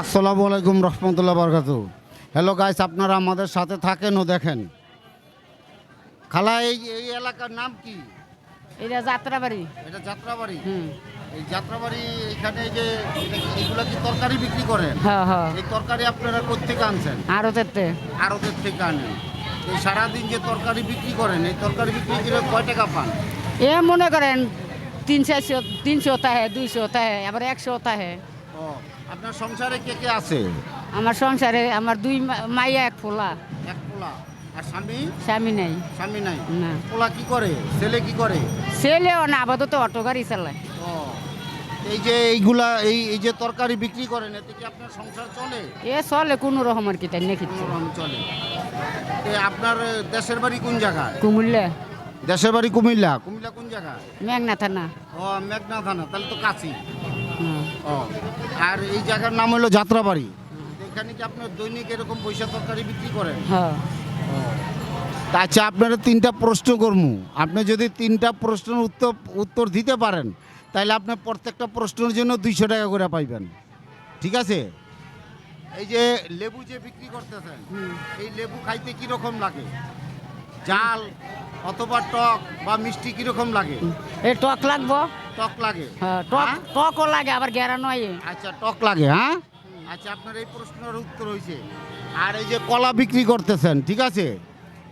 আসসালামু আলাইকুম রহমতুল্লাহ বরকাত হ্যালো গাইস আপনারা আমাদের সাথে থাকেন ও দেখেন। খালা এই এই এলাকার নাম কি? এটা যাত্রাবাড়ি। এটা যাত্রাবাড়ি? হুম। এই যাত্রাবাড়ি এখানে এই যে এইগুলা কি তরকারি বিক্রি করেন? হ্যাঁ হ্যাঁ। এই তরকারি আপনারা কোথেকে আনছেন? আরও তেতে আড়তের থেকে আনেন। এই সারাদিন যে তরকারি বিক্রি করেন এই তরকারি বিক্রি করে কয় টাকা পান? এ মনে করেন তিনশো তিনশো হতা হ্যাঁ দুইশো হতা হ্যাঁ আবার একশো হতা হ্যাঁ আপনার সংসারে কে কে আছে? আমার সংসারে আমার দুই মাইয়া এক ফোলা এক পোলা। আর স্বামী? স্বামী নেই। স্বামী নাই। না। পোলা কি করে? ছেলে কি করে? ছেলেও না আপাতত অটো গাড়ি চালায়। ও এই যে এইগুলা এই এই যে তরকারি বিক্রি করেন এতে কি আপনার সংসার চলে? এ চলে কোনো রকমের কিতা নেখিচ্ছে কোনোরকম চলে। আপনার দেশের বাড়ি কোন জায়গায়? কুমিল্লা। দেশের বাড়ি কুমিল্লা। কুমিল্লা কোন জায়গায়? মেঘনা থানা। ও মেঘনা থানা তাহলে তো কাছি আর এই জায়গার নাম হলো যাত্রাবাড়ি। এখানে কি আপনার দৈনিক এরকম পয়সা তরকারি বিক্রি করেন? হ্যাঁ। আচ্ছা আপনারা তিনটা প্রশ্ন করমু। আপনি যদি তিনটা প্রশ্নের উত্তর উত্তর দিতে পারেন তাহলে আপনি প্রত্যেকটা প্রশ্নের জন্য দুইশো টাকা করে পাইবেন। ঠিক আছে? এই যে লেবু যে বিক্রি করতেছেন। এই লেবু খাইতে কীরকম লাগে? জাল অথবা টক বা মিষ্টি কীরকম লাগে? এ টক লাগবো। টক লাগে। হ্যাঁ টক হ্যাঁ? টকও লাগে আবার গেরা নয় আচ্ছা টক লাগে হ্যাঁ? আচ্ছা আপনার এই প্রশ্নের উত্তর হয়েছে আর এই যে কলা বিক্রি করতেছেন ঠিক আছে?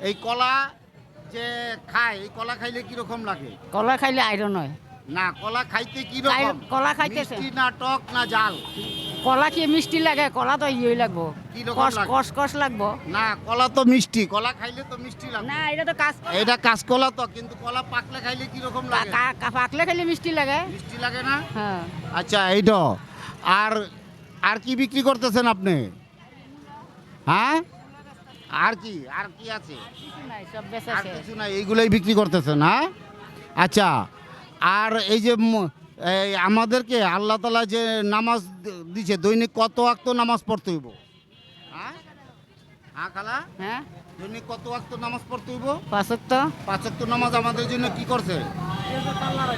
এই কলা যে খায় এই কলা খাইলে কীরকম লাগে? কলা খাইলে আয়রন হয়। না কলা খাইতে কি রকম কলা খাইতে না টক না জাল? কলা কি মিষ্টি লাগে? কলা তো ইয়ে লাগবো। কি রকম কষ কষ কষ লাগবো। না কলা তো মিষ্টি। কলা খাইলে তো মিষ্টি লাগে না এটা তো কাজ এটা কাঁচকলা তো কিন্তু কলা পাকলে খাইলে কি রকম লাগে? কা- কা- পাকলে খাইলে মিষ্টি লাগে। মিষ্টি লাগে না? হ্যাঁ। আচ্ছা এইটা। আর আর কি বিক্রি করতেছেন আপনি? হ্যাঁ? আর কি? আর কি আছে? কিছু নাই সব বেচা আর কিছু না এইগুলোই বিক্রি করতেছেন হ্যাঁ? আচ্ছা আর এই যে এই আমাদেরকে আল্লাহ তালা যে নামাজ দিছে দৈনিক কত আক্ত নামাজ পড়তে হইব? হ্যাঁ? হ্যাঁ খালা? হ্যাঁ? দৈনিক কত আক্ত নামাজ পড়তে হইব? পাঁচক তো পাঁচক্ত নামাজ আমাদের জন্য কি করছে?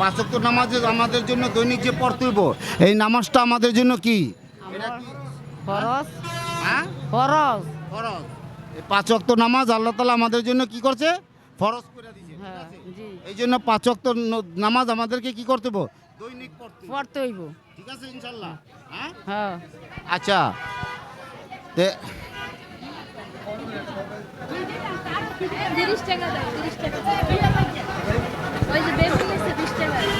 পাঁচক্ত নামাজ আমাদের জন্য দৈনিক যে পড়তে হইব এই নামাজটা আমাদের জন্য কি? এটা কি খরচ হ্যাঁ? খরচ ফরজ। এই পাঁচ ওয়াক্ত নামাজ আল্লাহ তালা আমাদের জন্য কি করছে? ফরজ করে দিয়েছে হ্যাঁ এই জন্য পাঁচোয়াক্ত নামাজ আমাদেরকে কি করতে হবে দৈনিক পড়তে হইব। ঠিক আছে ইনশাআল্লাহ হ্যাঁ? হ্যাঁ। আচ্ছা। তে টাকা দাও টাকা ওই যে টাকা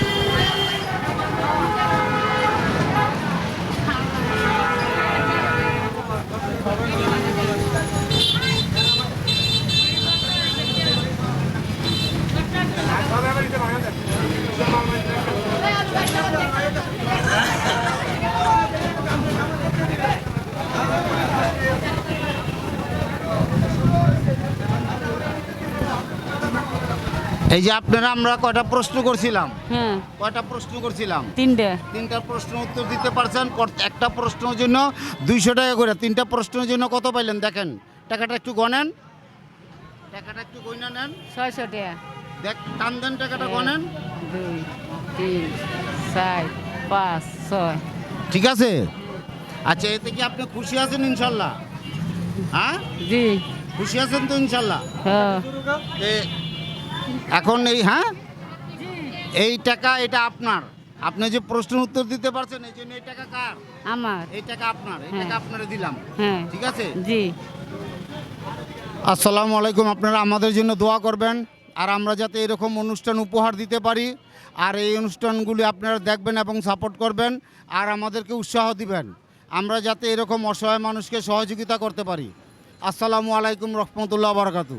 এই যে আপনারা আমরা কয়টা প্রশ্ন করছিলাম? হ্যাঁ কয়টা প্রশ্ন করছিলাম? তিনটে। তিনটা প্রশ্ন উত্তর দিতে পারছেন একটা প্রশ্নের জন্য দুইশো টাকা করে। তিনটা প্রশ্নের জন্য কত পাইলেন দেখেন? টাকাটা একটু গনেন। টাকাটা একটু গইনা নেন। ছয়শো টাকা। দেখ টান দেন টাকাটা গনেন। দুই তিন চার পাঁচ ছয়। ঠিক আছে? আচ্ছা এতে কি আপনি খুশি আছেন ইনশাল্লাহ? হ্যাঁ? জি। খুশি আছেন তো ইনশাল্লাহ? হ্যাঁ। এখন এই হ্যাঁ? এই টাকা এটা আপনার। আপনি যে প্রশ্নের উত্তর দিতে পারছেন এই জন্য এই টাকা কার? আমার। এই টাকা আপনার এই হ্যাঁ। টাকা আপনারা দিলাম। হ্যাঁ। ঠিক আছে? জি। আসসালামু আলাইকুম আপনারা আমাদের জন্য দোয়া করবেন আর আমরা যাতে এরকম অনুষ্ঠান উপহার দিতে পারি আর এই অনুষ্ঠানগুলি আপনারা দেখবেন এবং সাপোর্ট করবেন আর আমাদেরকে উৎসাহ দিবেন। আমরা যাতে এরকম অসহায় মানুষকে সহযোগিতা করতে পারি। আসসালামু আলাইকুম রহমতুল্লাহ বারকাতু।